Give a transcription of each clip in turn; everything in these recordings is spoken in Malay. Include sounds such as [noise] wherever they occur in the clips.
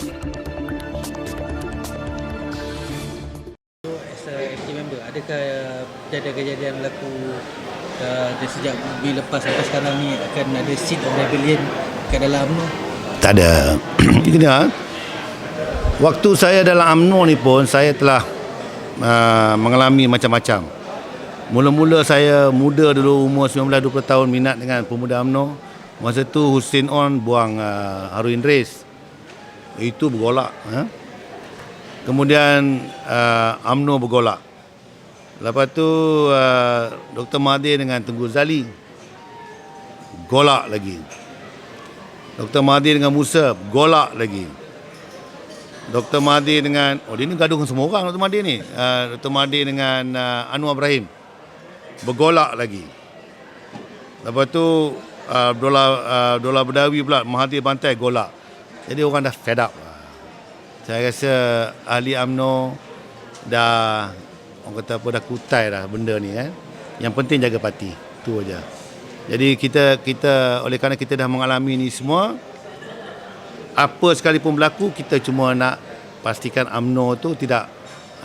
As a FT member, adakah kejadian-kejadian berlaku uh, dari sejak bila lepas sampai sekarang ni akan ada seed of rebellion kat dalam UMNO? Tak ada. [clears throat] Kena. Waktu saya dalam UMNO ni pun saya telah uh, mengalami macam-macam. Mula-mula saya muda dulu umur 19-20 tahun minat dengan pemuda UMNO. Masa tu Hussein On buang uh, Harun Idris. Itu bergolak. Ha? Kemudian uh, UMNO bergolak. Lepas tu uh, Dr. Mahathir dengan Tengku Zali. Golak lagi. Dr. Mahathir dengan Musa golak lagi. Dr. Mahathir dengan oh dia ni gaduh dengan semua orang Dr. Mahathir ni. Uh, Dr. Mahathir dengan uh, Anwar Ibrahim bergolak lagi. Lepas tu uh, Abdullah uh, Abdullah Badawi pula Mahathir bantai golak. Jadi orang dah fed up. Saya rasa ahli AMNO dah orang kata apa dah kutai dah benda ni kan. Yang penting jaga parti. Tu aja. Jadi kita kita oleh kerana kita dah mengalami ni semua apa sekalipun berlaku kita cuma nak pastikan AMNO tu tidak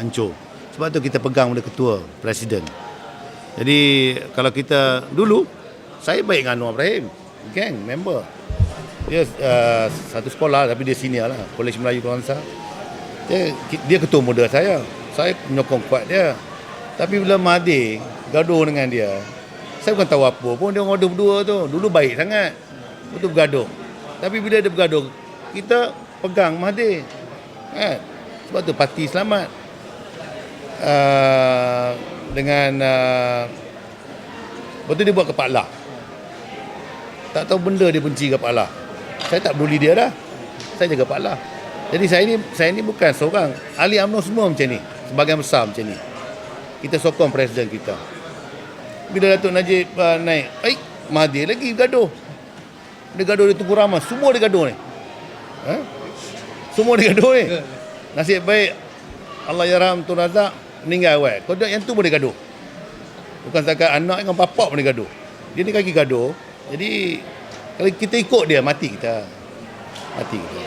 hancur. Sebab tu kita pegang pada ketua presiden. Jadi kalau kita dulu saya baik dengan Anwar Ibrahim, gang member. Dia uh, satu sekolah tapi dia senior lah, Kolej Melayu Kebangsaan. Dia, dia ketua muda saya. Saya menyokong kuat dia. Tapi bila Mahathir gaduh dengan dia, saya bukan tahu apa pun dia orang berdua tu. Dulu baik sangat. Betul bergaduh. Tapi bila dia bergaduh, kita pegang Mahathir. Kan? Sebab tu parti selamat. Uh, dengan uh, Betul dia buat kepala. Tak tahu benda dia benci kepala. Saya tak peduli dia dah. Saya jaga kepala. Jadi saya ni saya ni bukan seorang. Ahli UMNO semua macam ni. Sebagian besar macam ni. Kita sokong presiden kita. Bila Datuk Najib uh, naik, eh, Mahathir lagi gaduh. Dia gaduh di Tunggu Rahman. Semua dia gaduh ni. Ha? Semua dia gaduh ni. Nasib baik Allah Yarham Tun Razak meninggal awal. Kau tengok yang tu dia gaduh. Bukan setakat anak dengan bapak pun dia gaduh. Dia ni kaki gaduh. Jadi kalau kita ikut dia mati kita. Mati kita.